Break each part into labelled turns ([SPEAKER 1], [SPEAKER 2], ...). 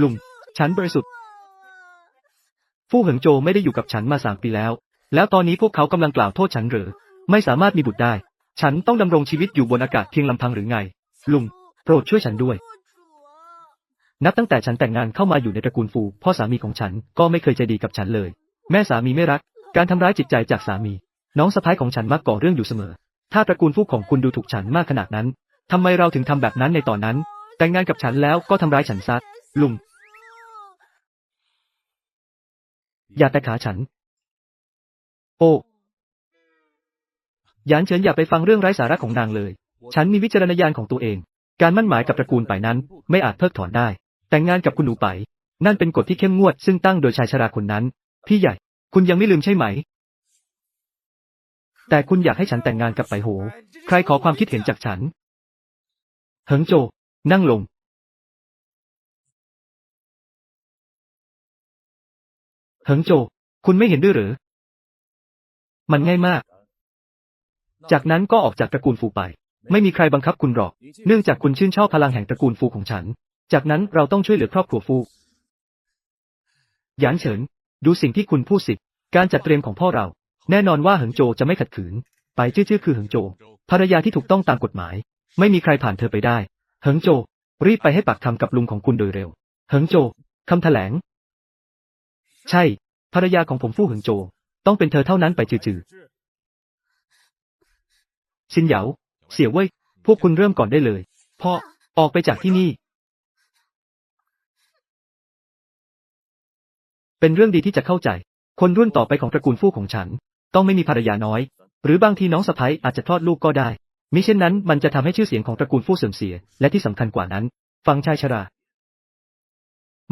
[SPEAKER 1] ลุง ฉันบริสุทธิ์ ฟู่เหิงโจไม่ได้อยู่กับฉันมาสามปีแล้ว แล้วตอนนี้พวกเขากำลังกล่าวโทษฉันหรือ ไม่สามารถมีบุตรได้ ฉันต้องดำรงชีวิตอยู่บนอากาศเพียงลำพังหรือไง ลุง โปรดช่วยฉันด้วย นับตั้งแต่ฉันแต่งงานเข้ามาอยู่ในตระกูลฟู พ่อสามีของฉันก็ไม่เคยใจดีกับฉันเลย แม่สามีไม่รัก การทำร้ายจิตใจจากสามี น้องสะพ้ายของฉันมักก่อเรื่องอยู่เสมอ ถ้าตระกูลฟู่ของคุณดูถูกฉันมากขนาดนั้นทำไมเราถึงทำแบบนั้นในตอนนั้น แต่งงานกับฉันแล้วก็ทำร้ายฉันซะ ลุง อย่าแตะขาฉัน โอ้หยานเฉินอย่าไปฟังเรื่องไร้สาระของนางเลย ฉันมีวิจารณญาณของตัวเอง การมั่นหมายกับตระกูลไปนั้น ไม่อาจเพิกถอนได้ แต่งงานกับคุณหนูไป นั่นเป็นกฎที่เข้มงวดซึ่งตั้งโดยชายชราคนนั้น พี่ใหญ่ คุณยังไม่ลืมใช่ไหม แต่คุณอยากให้ฉันแต่งงานกับไปโห ใครขอความคิดเห็นจากฉัน เหิงโจ นั่งลง เหิงโจ คุณไม่เห็นด้วยหรือ มันง่ายมาก จากนั้นก็ออกจากตระกูลฟูไป ไม่มีใครบังคับคุณหรอก เนื่องจากคุณชื่นชอบพลังแห่งตระกูลฟูของฉัน จากนั้นเราต้องช่วยเหลือครอบครัวฟูหยานเฉิน ดูสิ่งที่คุณพูดสิ การจัดเตรียมของพ่อเรา แน่นอนว่าเหิงโจจะไม่ขัดขืน ไปชื่อชื่อคือเหิงโจ ภรรยาที่ถูกต้องตามกฎหมาย ไม่มีใครผ่านเธอไปได้ เหิงโจ รีบไปให้ปากคำกับลุงของคุณโดยเร็ว เหิงโจ คำแถลง ใช่ ภรรยาของผมฟู่เหิงโจ ต้องเป็นเธอเท่านั้นไปจือๆชินเหยา เสี่ยเว่ย พวกคุณเริ่มก่อนได้เลย พ่อ ออกไปจากที่นี่ เป็นเรื่องดีที่จะเข้าใจ คนรุ่นต่อไปของตระกูลฟู่ของฉัน ต้องไม่มีภรรยาน้อย หรือบางทีน้องสะใภ้อาจจะคลอดลูกก็ได้ มิเช่นนั้นมันจะทำให้ชื่อเสียงของตระกูลฟู่เสื่อมเสีย และที่สำคัญกว่านั้น ฟังชายชรา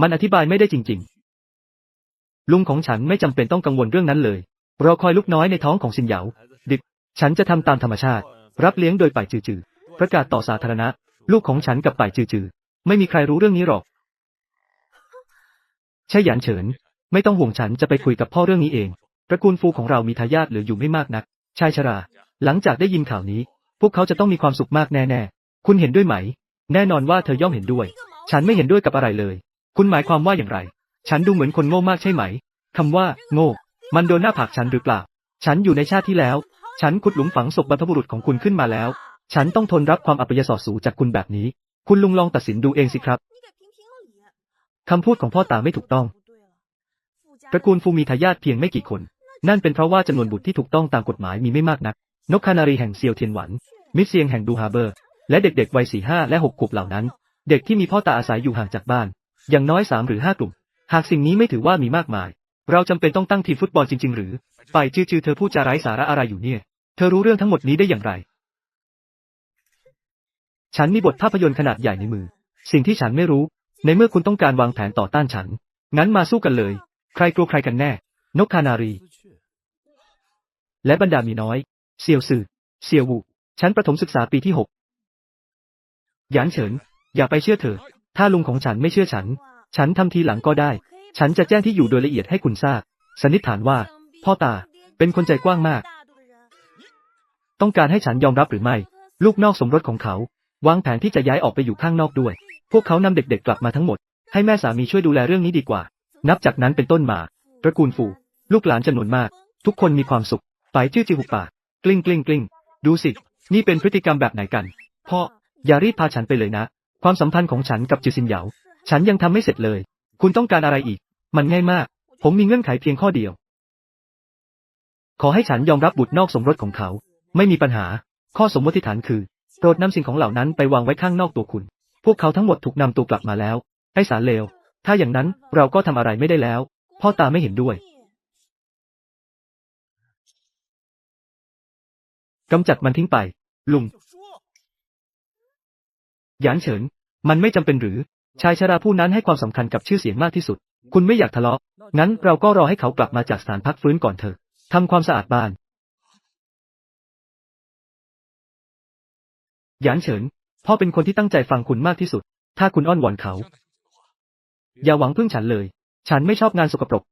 [SPEAKER 1] มันอธิบายไม่ได้จริงๆ ลุงของฉันไม่จำเป็นต้องกังวลเรื่องนั้นเลย รอคอยลูกน้อยในท้องของซินเหยาดิบฉันจะทำตามธรรมชาติ รับเลี้ยงโดยป่ายจือๆประกาศต่อสาธารณะ ลูกของฉันกับป่ายจือๆไม่มีใครรู้เรื่องนี้หรอกใช่หยานเฉิน ไม่ต้องห่วงฉันจะไปคุยกับพ่อเรื่องนี้เอง ตระกูลฟูของเรามีทายาทเหลืออยู่ไม่มากนัก ชายชรา หลังจากได้ยินข่าวนี้ พวกเขาจะต้องมีความสุขมากแน่ๆ คุณเห็นด้วยไหม แน่นอนว่าเธอย่อมเห็นด้วย ฉันไม่เห็นด้วยกับอะไรเลย คุณหมายความว่าอย่างไร ฉันดูเหมือนคนโง่มากใช่ไหม คำว่า โง่ มันโดนหน้าผากฉันหรือเปล่า ฉันอยู่ในชาติที่แล้ว ฉันขุดหลุมฝังศพบรรพบุรุษของคุณขึ้นมาแล้ว ฉันต้องทนรับความอัปยศสูจากคุณแบบนี้ คุณลุงลองตัดสินดูเองสิครับ คำพูดของพ่อตาไม่ถูกต้อง ตระกูลฟูมีทายาทเพียงไม่กี่คน นั่นเป็นเพราะว่าจำนวนบุตรที่ถูกต้องตามกฎหมายมีไม่มากนัก นกคานารีแห่งเซียวเทียนหวัน มิสเซียงแห่งดูฮาเบอร์ และเด็กๆวัยสี่ห้าและหกขวบเหล่านั้น เด็กที่มีพ่อตาอาศัยอยู่ห่างจากบ้าน อย่างน้อยสามหรือห้ากลุ่ม หากสิ่งนี้ไม่ถือว่ามีมากมาย เราจำเป็นต้องตั้งทีมฟุตบอลจริง ๆ หรือ ไปจื้อๆเธอพูดจาไร้สาระอะไรอยู่เนี่ย เธอรู้เรื่องทั้งหมดนี้ได้อย่างไร ฉันมีบทภาพยนตร์ขนาดใหญ่ในมือ สิ่งที่ฉันไม่รู้ ในเมื่อคุณต้องการวางแผนต่อต้านฉัน งั้นมาสู้กันเลย ใครกลัวใครกันแน่ นกคานารี และบรรดามีน้อย เซียวซือเซียววูชั้นประถมศึกษาปีที่หกหยานเฉิน อย่าไปเชื่อเธอ ถ้าลุงของฉันไม่เชื่อฉัน ฉันทำทีหลังก็ได้ ฉันจะแจ้งที่อยู่โดยละเอียดให้คุณทราบ สันนิษฐานว่า พ่อตา เป็นคนใจกว้างมาก ต้องการให้ฉันยอมรับหรือไม่ ลูกนอกสมรสของเขา วางแผนที่จะย้ายออกไปอยู่ข้างนอกด้วย พวกเขานำเด็กๆกลับมาทั้งหมด ให้แม่สามีช่วยดูแลเรื่องนี้ดีกว่า นับจากนั้นเป็นต้นมาตระกูลฟู ลูกหลานจำนวนมาก ทุกคนมีความสุขไปชื่อจิหุบปากลิ้งกลิ้งกลิ้งดูสิ นี่เป็นพฤติกรรมแบบไหนกัน พ่อ อย่ารีบพาฉันไปเลยนะ ความสัมพันธ์ของฉันกับจิซินเหยา ฉันยังทำไม่เสร็จเลย คุณต้องการอะไรอีก มันง่ายมาก ผมมีเงื่อนไขเพียงข้อเดียว ขอให้ฉันยอมรับบุตรนอกสมรสของเขา ไม่มีปัญหา ข้อสมมติฐานคือ โปรดนำสิ่งของเหล่านั้นไปวางไว้ข้างนอกตัวคุณ พวกเขาทั้งหมดถูกนำตัวกลับมาแล้ว ไอ้สารเลว ถ้าอย่างนั้นเราก็ทำอะไรไม่ได้แล้ว พ่อตาไม่เห็นด้วยกำจัดมันทิ้งไป ลุงหยานเฉิน มันไม่จำเป็นหรือ ชายชราผู้นั้นให้ความสำคัญกับชื่อเสียงมากที่สุด คุณไม่อยากทะเลาะ งั้นเราก็รอให้เขากลับมาจากสถานพักฟื้นก่อนเถอะทำความสะอาดบ้าน หยานเฉิน พ่อเป็นคนที่ตั้งใจฟังคุณมากที่สุด ถ้าคุณอ้อนวอนเขา อย่าหวังพึ่งฉันเลย ฉันไม่ชอบงานสกปรก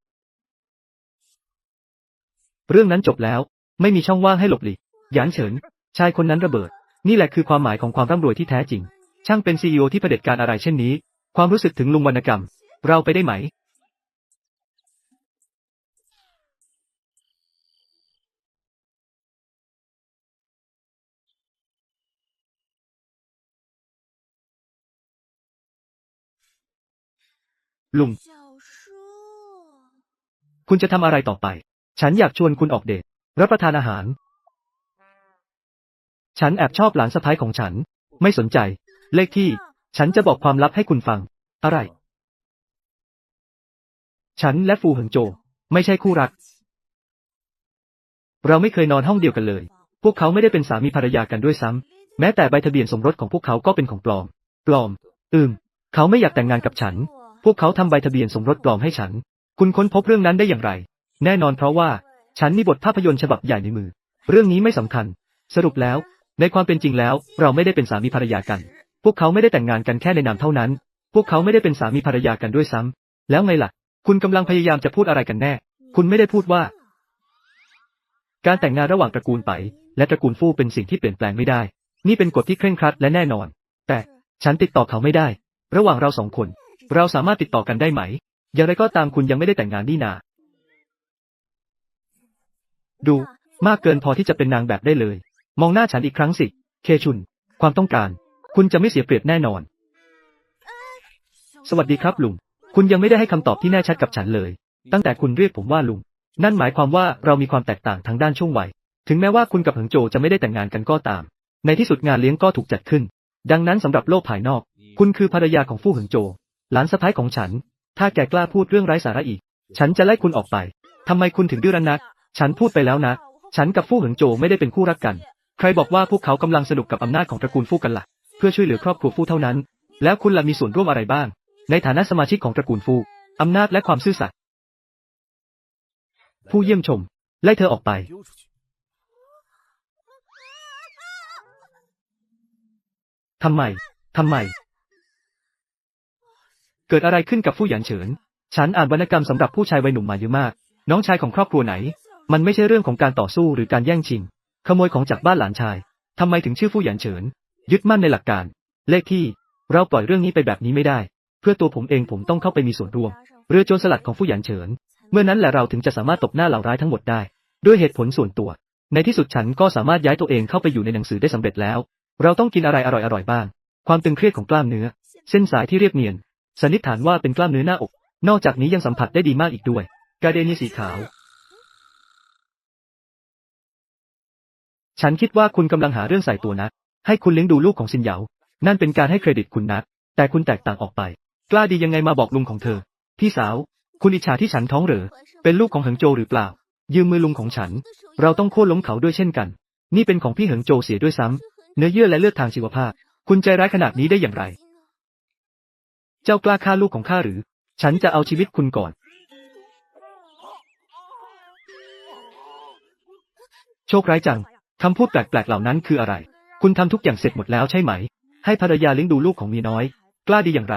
[SPEAKER 1] เรื่องนั้นจบแล้ว ไม่มีช่องว่างให้หลบหลีก หยานเฉิน ชายคนนั้นระเบิด นี่แหละคือความหมายของความร่ำรวยที่แท้จริง ช่างเป็นซีอที่เผด็จการอะไรเช่นนี้ ความรู้สึกถึงลุงวรรณกรรม เราไปได้ไหม ลุง，คุณจะทำอะไรต่อไป ฉันอยากชวนคุณออกเดท รับประทานอาหาร ฉันแอบชอบหลานสะพ้ายของฉัน ไม่สนใจ เลขที่ ฉันจะบอกความลับให้คุณฟัง อะไร ฉันและฟูเหิงโจ ไม่ใช่คู่รัก เราไม่เคยนอนห้องเดียวกันเลย พวกเขาไม่ได้เป็นสามีภรรยากันด้วยซ้ำ แม้แต่ใบทะเบียนสมรสของพวกเขาก็เป็นของปลอม ปลอม อืม เขาไม่อยากแต่งงานกับฉัน พวกเขาทำใบทะเบียนสมรสปลอมให้ฉัน คุณค้นพบเรื่องนั้นได้อย่างไร แน่นอนเพราะว่า ฉันมีบทภาพยนตร์ฉบับใหญ่ในมือ เรื่องนี้ไม่สำคัญ สรุปแล้ว ในความเป็นจริงแล้ว เราไม่ได้เป็นสามีภรรยากัน วกเขาไม่ได้แต่งงานกันแค่ในนามเท่านั้น พวกเขาไม่ได้เป็นสามีภรรยากันด้วยซ้ำแล้วไงล่ะ คุณกำลังพยายามจะพูดอะไรกันแน่ คุณไม่ได้พูดว่า การแต่งงานระหว่างตระกูลไป และตระกูลฟู่เป็นสิ่งที่เปลี่ยนแปลงไม่ได้ นี่เป็นกฎที่เคร่งครัดและแน่นอน แต่ฉันติดต่อเขาไม่ได้ ระหว่างเราสองคน เราสามารถติดต่อกันได้ไหม อย่างไรก็ตามคุณยังไม่ได้แต่งงานนี่นา ดู มากเกินพอที่จะเป็นนางแบบได้เลย มองหน้าฉันอีกครั้งสิ เคชุน ความต้องการ คุณจะไม่เสียเปรียบแน่นอน สวัสดีครับลุง คุณยังไม่ได้ให้คำตอบที่แน่ชัดกับฉันเลย ตั้งแต่คุณเรียกผมว่าลุง นั่นหมายความว่าเรามีความแตกต่างทางด้านช่วงวัย ถึงแม้ว่าคุณกับเหิงโจจะไม่ได้แต่งงานกันก็ตาม ในที่สุดงานเลี้ยงก็ถูกจัดขึ้น ดังนั้นสำหรับโลกภายนอก คุณคือภรรยาของฟู่เหิงโจ หลานสะพ้ายของฉัน ถ้าแกกล้าพูดเรื่องไร้สาระอีก ฉันจะไล่คุณออกไปทำไมคุณถึงดื้อรั้นนัก ฉันพูดไปแล้วนะ ฉันกับฟู่เหิงโจไม่ได้เป็นคู่รักกัน ใครบอกว่าพวกเขากำลังสนุกกับอำนาจของตระกูลฟู่กันล่ะ เพื่อช่วยเหลือครอบครัวฟูเท่านั้น แล้วคุณล่ะมีส่วนร่วมอะไรบ้าง ในฐานะสมาชิกของตระกูลฟูอำนาจและความซื่อสัตย์ผู้เยี่ยมชม ไล่เธอออกไป ทำไม ทำไม เกิดอะไรขึ้นกับผู้หยันเฉิน ฉันอ่านวรรณกรรมสำหรับผู้ชายวัยหนุ่มมาเยอะมาก น้องชายของครอบครัวไหน มันไม่ใช่เรื่องของการต่อสู้หรือการแย่งชิง ขโมยของจากบ้านหลานชาย ทำไมถึงชื่อผู้หยันเฉิน ยึดมั่นในหลักการ เลขที่ เราปล่อยเรื่องนี้ไปแบบนี้ไม่ได้ เพื่อตัวผมเองผมต้องเข้าไปมีส่วนร่วม เรือโจรสลัดของผู้หยานเฉิน เมื่อนั้นแหละเราถึงจะสามารถตบหน้าเหล่าร้ายทั้งหมดได้ ด้วยเหตุผลส่วนตัว ในที่สุดฉันก็สามารถย้ายตัวเองเข้าไปอยู่ในหนังสือได้สำเร็จแล้ว เราต้องกินอะไรอร่อยๆบ้าง ความตึงเครียดของกล้ามเนื้อ เส้นสายที่เรียบเนียน สันนิษฐานว่าเป็นกล้ามเนื้อหน้าอก นอกจากนี้ยังสัมผัสได้ดีมากอีกด้วย กาเดนีสีขาวฉันคิดว่าคุณกำลังหาเรื่องใส่ตัวนะ ให้คุณเลี้ยงดูลูกของซินเหยา นั่นเป็นการให้เครดิตคุณนักแต่คุณแตกต่างออกไป กล้าดียังไงมาบอกลุงของเธอ พี่สาว คุณอิจฉาที่ฉันท้องเหรอ เป็นลูกของเหิงโจหรือเปล่า ยืมมือลุงของฉัน เราต้องโค่นล้มเขาด้วยเช่นกัน นี่เป็นของพี่เหิงโจเสียด้วยซ้ำเนื้อเยื่อและเลือดทางชีวภาพ คุณใจร้ายขนาดนี้ได้อย่างไร เจ้ากล้าฆ่าลูกของข้าหรือ ฉันจะเอาชีวิตคุณก่อน โชคร้ายจังคำพูดแปลกๆเหล่านั้นคืออะไร คุณทำทุกอย่างเสร็จหมดแล้วใช่ไหม ให้ภรรยาเลี้ยงดูลูกของเมียน้อย กล้าดีอย่างไร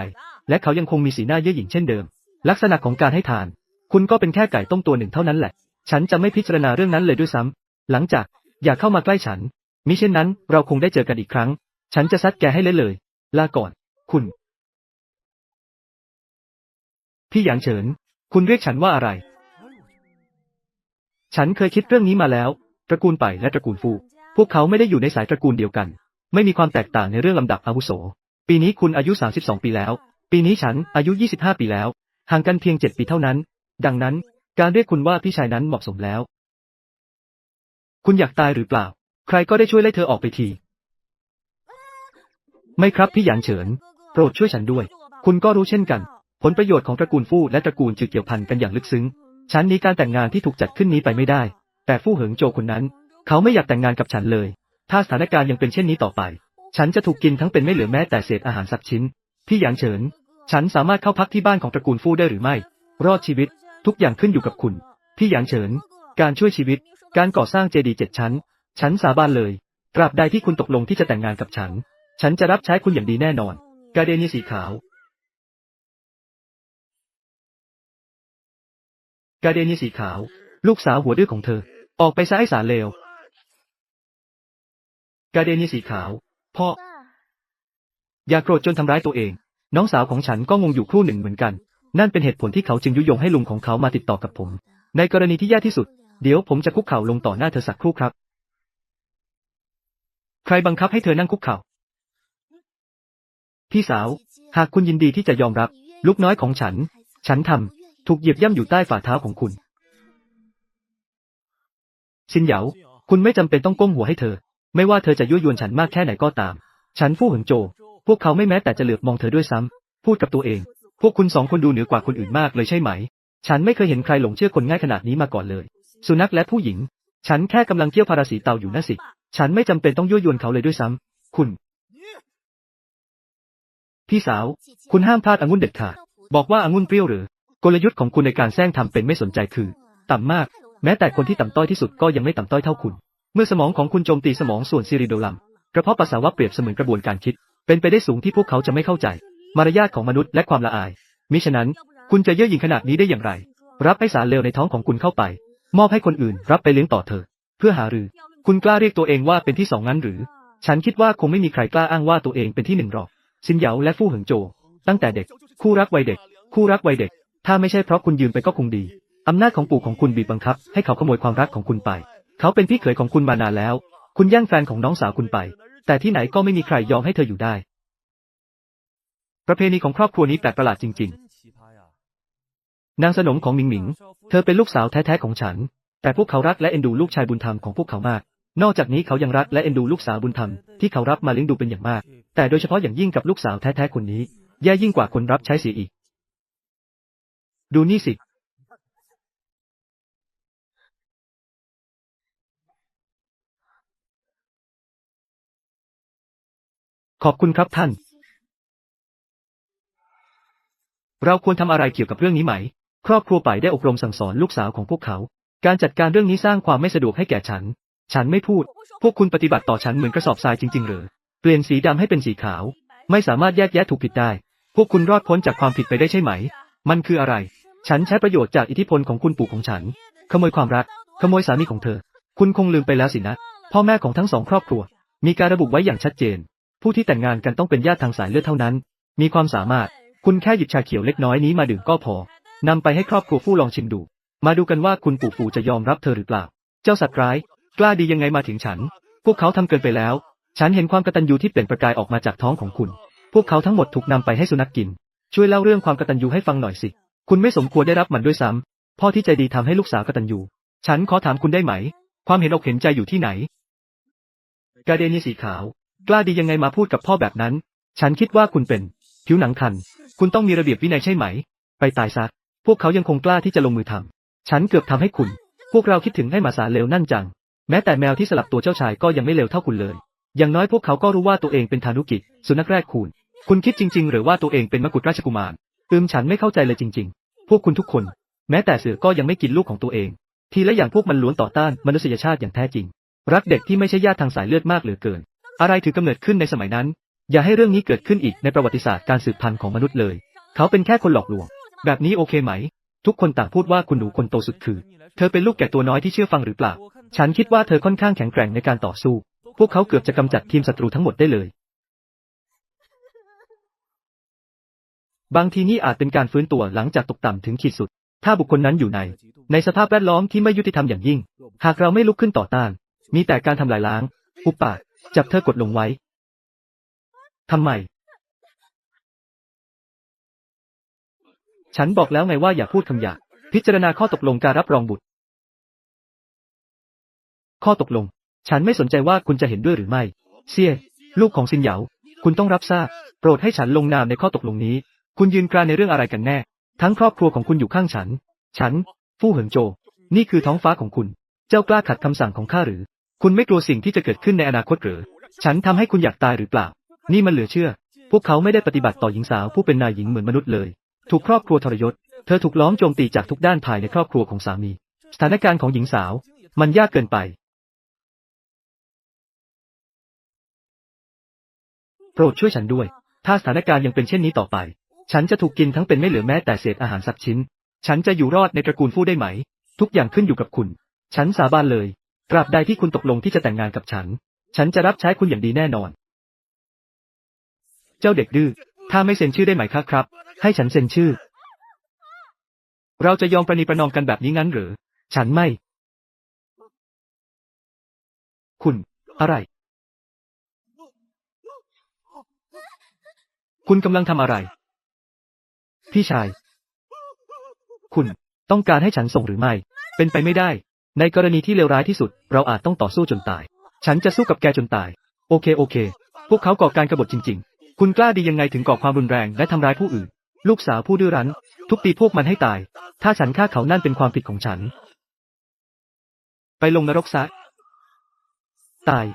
[SPEAKER 1] และเขายังคงมีสีหน้าเย่อหยิ่งเช่นเดิม ลักษณะของการให้ทาน คุณก็เป็นแค่ไก่ต้มตัวหนึ่งเท่านั้นแหละ ฉันจะไม่พิจารณาเรื่องนั้นเลยด้วยซ้ำหลังจากอย่าเข้ามาใกล้ฉัน มิเช่นนั้นเราคงได้เจอกันอีกครั้ง ฉันจะซัดแกให้เละเลย ลาก่อน คุณ พี่หยางเฉิน คุณเรียกฉันว่าอะไร ฉันเคยคิดเรื่องนี้มาแล้ว ตระกูลไปและตระกูลฟู วกเขาไม่ได้อยู่ในสายตระกูลเดียวกัน ไม่มีความแตกต่างในเรื่องลำดับอาวุโส ปีนี้คุณอายุ 32 ปีแล้ว ปีนี้ฉันอายุ 25 ปีแล้ว ห่างกันเพียง 7 ปีเท่านั้น ดังนั้น การเรียกคุณว่าพี่ชายนั้นเหมาะสมแล้ว คุณอยากตายหรือเปล่า ใครก็ได้ช่วยไล่เธอออกไปที ไม่ครับพี่หยางเฉิน โปรดช่วยฉันด้วย คุณก็รู้เช่นกัน ผลประโยชน์ของตระกูลฟู่และตระกูลจือเกี่ยวพันกันอย่างลึกซึ้งฉันนี้การแต่งงานที่ถูกจัดขึ้นนี้ไปไม่ได้ แต่ฟู่เหิงโจคนนั้น เขาไม่อยากแต่งงานกับฉันเลย ถ้าสถานการณ์ยังเป็นเช่นนี้ต่อไป ฉันจะถูกกินทั้งเป็นไม่เหลือแม้แต่เศษอาหารสักชิ้นพี่หยางเฉิน ฉันสามารถเข้าพักที่บ้านของตระกูลฟู่ได้หรือไม่ รอดชีวิต ทุกอย่างขึ้นอยู่กับคุณพี่หยางเฉิน การช่วยชีวิต การก่อสร้างเจดีย์เจ็ดชั้น ฉันสาบานเลย ตราบใดที่คุณตกลงที่จะแต่งงานกับฉัน ฉันจะรับใช้คุณอย่างดีแน่นอน กาเดนีสีขาว กาเดนีสีขาว ลูกสาวหัวดื้อของเธอ ออกไปซะไอ้สารเลว กาเดเนียสีขาว พ่อ อย่าโกรธจนทำร้ายตัวเอง น้องสาวของฉันก็งงอยู่ครู่หนึ่งเหมือนกัน นั่นเป็นเหตุผลที่เขาจึงยุยงให้ลุงของเขามาติดต่อกับผม ในกรณีที่แย่ที่สุด เดี๋ยวผมจะคุกเข่าลงต่อหน้าเธอสักครู่ครับ ใครบังคับให้เธอนั่งคุกเข่า พี่สาว หากคุณยินดีที่จะยอมรับ ลูกน้อยของฉัน ฉันทำถูกเหยียบย่ำอยู่ใต้ฝ่าเท้าของคุณ ซินเหยาคุณไม่จำเป็นต้องก้มหัวให้เธอ ไม่ว่าเธอจะยั่วยวนฉันมากแค่ไหนก็ตาม ฉันฟู่เหิงโจ พวกเขาไม่แม้แต่จะเหลือบมองเธอด้วยซ้ำพูดกับตัวเอง พวกคุณสองคนดูเหนือกว่าคนอื่นมากเลยใช่ไหม ฉันไม่เคยเห็นใครหลงเชื่อคนง่ายขนาดนี้มาก่อนเลย สุนัขและผู้หญิง ฉันแค่กำลังเที่ยวพาราสีเตาอยู่นะสิ ฉันไม่จำเป็นต้องยั่วยวนเขาเลยด้วยซ้ำคุณ พี่สาว คุณห้ามพลาดองุ่นเด็ดขาดบอกว่าองุ่นเปรี้ยวหรือ กลยุทธ์ของคุณในการแซงทำเป็นไม่สนใจคือ ต่ำมาก แม้แต่คนที่ต่ำต้อยที่สุดก็ยังไม่ต่ำต้อยเท่าคุณ เมื่อสมองของคุณโจมตีสมองส่วนซิริโดลัม กระเพาะปัสสาวะเปรียบเสมือนกระบวนการคิด เป็นไปได้สูงที่พวกเขาจะไม่เข้าใจ มารยาทของมนุษย์และความละอาย มิฉะนั้น คุณจะเย่อหยิ่งขนาดนี้ได้อย่างไร รับให้สารเลวในท้องของคุณเข้าไป มอบให้คนอื่นรับไปเลี้ยงต่อเธอ เพื่อหารือ คุณกล้าเรียกตัวเองว่าเป็นที่สองงั้นหรือ ฉันคิดว่าคงไม่มีใครกล้าอ้างว่าตัวเองเป็นที่หนึ่งหรอกซินเหยาและฟู่เหิงโจ ตั้งแต่เด็ก คู่รักวัยเด็ก คู่รักวัยเด็ก ถ้าไม่ใช่เพราะคุณยืมไปก็คงดีอำนาจของปู่ของคุณบีบบังคับ ให้เขาขโมยความรักของคุณไป เขาเป็นพี่เขยของคุณมานานแล้ว คุณแย่งแฟนของน้องสาวคุณไป แต่ที่ไหนก็ไม่มีใครยอมให้เธออยู่ได้ ประเพณีของครอบครัวนี้แปลกประหลาดจริง ๆ นางสนมของหมิงหมิง เธอเป็นลูกสาวแท้ๆของฉัน แต่พวกเขารักและเอ็นดูลูกชายบุญธรรมของพวกเขามาก นอกจากนี้เขายังรักและเอ็นดูลูกสาวบุญธรรมที่เขารับมาเลี้ยงดูเป็นอย่างมาก แต่โดยเฉพาะอย่างยิ่งกับลูกสาวแท้ๆคนนี้ แย่ยิ่งกว่าคนรับใช้เสียอีก ดูนี่สิ ขอบคุณครับท่าน เราควรทำอะไรเกี่ยวกับเรื่องนี้ไหม ครอบครัวไปได้อบรมสั่งสอนลูกสาวของพวกเขา การจัดการเรื่องนี้สร้างความไม่สะดวกให้แก่ฉัน ฉันไม่พูด พวกคุณปฏิบัติต่อฉันเหมือนกระสอบทรายจริงๆหรือ เปลี่ยนสีดำให้เป็นสีขาว ไม่สามารถแยกแยะถูกผิดได้ พวกคุณรอดพ้นจากความผิดไปได้ใช่ไหม มันคืออะไร ฉันใช้ประโยชน์จากอิทธิพลของคุณปู่ของฉัน ขโมยความรัก ขโมยสามีของเธอ คุณคงลืมไปแล้วสินะ พ่อแม่ของทั้งสองครอบครัว มีการระบุไว้อย่างชัดเจน ผู้ที่แต่งงานกันต้องเป็นญาติทางสายเลือดเท่านั้น มีความสามารถ คุณแค่หยิบชาเขียวเล็กน้อยนี้มาดื่มก็พอนำไปให้ครอบครัวฟู่ลองชิมดู มาดูกันว่าคุณปู่ฟูจะยอมรับเธอหรือเปล่า เจ้าสัตว์ร้าย กล้าดียังไงมาถึงฉัน พวกเขาทำเกินไปแล้ว ฉันเห็นความกตัญญูที่เปล่งประกายออกมาจากท้องของคุณ พวกเขาทั้งหมดถูกนำไปให้สุนัขกกิน ช่วยเล่าเรื่องความกตัญญูให้ฟังหน่อยสิ คุณไม่สมควรได้รับมันด้วยซ้ำพ่อที่ใจดีทำให้ลูกสาวกตัญญู ฉันขอถามคุณได้ไหม ความเห็นอกเห็นใจอยู่ที่ไหน กาเดนีสีขาว กล้าดียังไงมาพูดกับพ่อแบบนั้น ฉันคิดว่าคุณเป็น ผิวหนังคัน คุณต้องมีระเบียบวินัยใช่ไหม ไปตายซะ พวกเขายังคงกล้าที่จะลงมือทำฉันเกือบทำให้คุณ พวกเราคิดถึงให้มาสาเลวนั่นจัง แม้แต่แมวที่สลับตัวเจ้าชายก็ยังไม่เลวเท่าคุณเลย อย่างน้อยพวกเขาก็รู้ว่าตัวเองเป็นธานุกิจ สุนัขแรกคุณ คุณคิดจริง ๆ หรือว่าตัวเองเป็นมกุฎราชกุมาร อืมฉันไม่เข้าใจเลยจริง ๆ พวกคุณทุกคน แม้แต่เสือก็ยังไม่กินลูกของตัวเอง ทีละอย่างพวกมันล้วนต่อต้านมนุษยชาติอย่างแท้จริง รักเด็กที่ไม่ใช่ญาติทางสายเลือดมากเหลือเกิน อะไรถือกำเนิดขึ้นในสมัยนั้น อย่าให้เรื่องนี้เกิดขึ้นอีกในประวัติศาสตร์การสืบพันธุ์ของมนุษย์เลย เขาเป็นแค่คนหลอกลวง แบบนี้โอเคไหม ทุกคนต่างพูดว่าคุณหนูคนโตสุดคือ เธอเป็นลูกแก่ตัวน้อยที่เชื่อฟังหรือเปล่า ฉันคิดว่าเธอค่อนข้างแข็งแกร่งในการต่อสู้ พวกเขาเกือบจะกำจัดทีมศัตรูทั้งหมดได้เลย บางทีนี่อาจเป็นการฟื้นตัวหลังจากตกต่ำถึงขีดสุด ถ้าบุคคลนั้นอยู่ใน ในสภาพแวดล้อมที่ไม่ยุติธรรมอย่างยิ่ง หากเราไม่ลุกขึ้นต่อต้าน มีแต่การทำลายล้างอุปปาก จับเธอกดลงไว้ ทำไม ฉันบอกแล้วไงว่าอย่าพูดคำหยาบ พิจารณาข้อตกลงการรับรองบุตร ข้อตกลง ฉันไม่สนใจว่าคุณจะเห็นด้วยหรือไม่ เซี่ย ลูกของซินเหยา คุณต้องรับทราบ โปรดให้ฉันลงนามในข้อตกลงนี้ คุณยืนกรานในเรื่องอะไรกันแน่ ทั้งครอบครัวของคุณอยู่ข้างฉัน ฉัน ฟู่เหิงโจ นี่คือท้องฟ้าของคุณ เจ้ากล้าขัดคำสั่งของข้าหรือ คุณไม่กลัวสิ่งที่จะเกิดขึ้นในอนาคตหรือ ฉันทำให้คุณอยากตายหรือเปล่า นี่มันเหลือเชื่อ พวกเขาไม่ได้ปฏิบัติต่อหญิงสาวผู้เป็นนายหญิงเหมือนมนุษย์เลย ถูกครอบครัวทรยศ เธอถูกล้อมโจมตีจากทุกด้านภายในครอบครัวของสามี สถานการณ์ของหญิงสาว มันยากเกินไป โปรดช่วยฉันด้วย ถ้าสถานการณ์ยังเป็นเช่นนี้ต่อไป ฉันจะถูกกินทั้งเป็นไม่เหลือแม้แต่เศษอาหารสักชิ้น ฉันจะอยู่รอดในตระกูลฟู่ได้ไหม ทุกอย่างขึ้นอยู่กับคุณ ฉันสาบานเลย ตราบใดที่คุณตกลงที่จะแต่งงานกับฉัน ฉันจะรับใช้คุณอย่างดีแน่นอน เจ้าเด็กดื้อ ถ้าไม่เซ็นชื่อได้ไหมครับครับ ให้ฉันเซ็นชื่อ เราจะยอมประนีประนอมกันแบบนี้งั้นหรือ ฉันไม่ คุณ อะไร คุณกำลังทำอะไร พี่ชาย คุณต้องการให้ฉันส่งหรือไม่ เป็นไปไม่ได้ ในกรณีที่เลวร้ายที่สุด เราอาจต้องต่อสู้จนตาย ฉันจะสู้กับแกจนตาย โอเคโอเค พวกเขาก่อการกบฏจริง ๆ คุณกล้าดียังไงถึงก่อความรุนแรงและทำร้ายผู้อื่น ลูกสาวผู้ดื้อรั้น ทุบตีพวกมันให้ตาย ถ้าฉันฆ่าเขานั่นเป็นความผิดของฉัน ไปลงนรกซะ ตาย